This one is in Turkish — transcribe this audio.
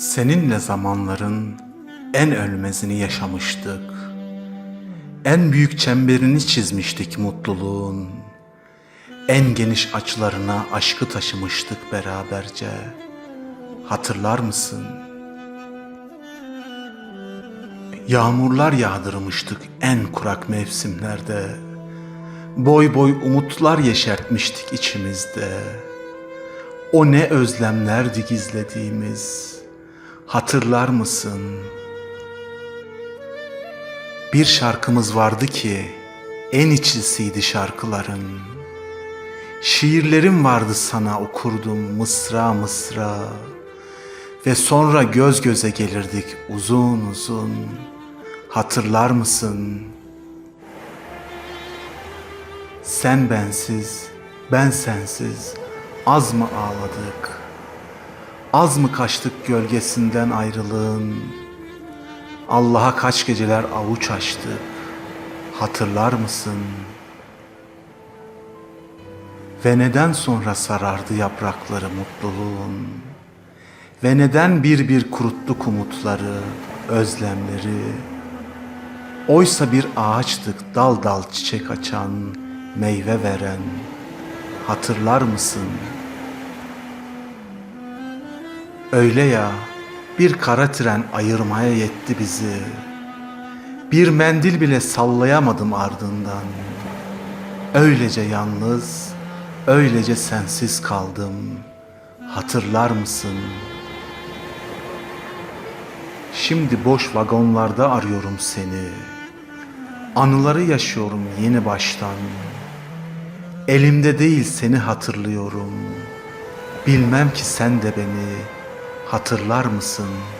Seninle zamanların en ölmezini yaşamıştık. En büyük çemberini çizmiştik mutluluğun. En geniş açılarına aşkı taşımıştık beraberce. Hatırlar mısın? Yağmurlar yağdırmıştık en kurak mevsimlerde. Boy boy umutlar yeşertmiştik içimizde. O ne özlemlerdi gizlediğimiz. Hatırlar mısın? Bir şarkımız vardı ki en içlisiydi şarkıların. Şiirlerim vardı sana okurdum mısra mısra. Ve sonra göz göze gelirdik uzun uzun. Hatırlar mısın? Sen bensiz, ben sensiz az mı ağladık? Az mı kaçtık gölgesinden ayrılığın? Allah'a kaç geceler avuç açtık? Hatırlar mısın? Ve neden sonra sarardı yaprakları mutluluğun? Ve neden bir bir kuruttuk umutları, özlemleri? Oysa bir ağaçtık dal dal çiçek açan, meyve veren. Hatırlar mısın? Öyle ya, bir kara tren ayırmaya yetti bizi. Bir mendil bile sallayamadım ardından. Öylece yalnız, öylece sensiz kaldım. Hatırlar mısın? Şimdi boş vagonlarda arıyorum seni. Anıları yaşıyorum yeni baştan. Elimde değil seni hatırlıyorum. Bilmem ki sen de beni hatırlar mısın?''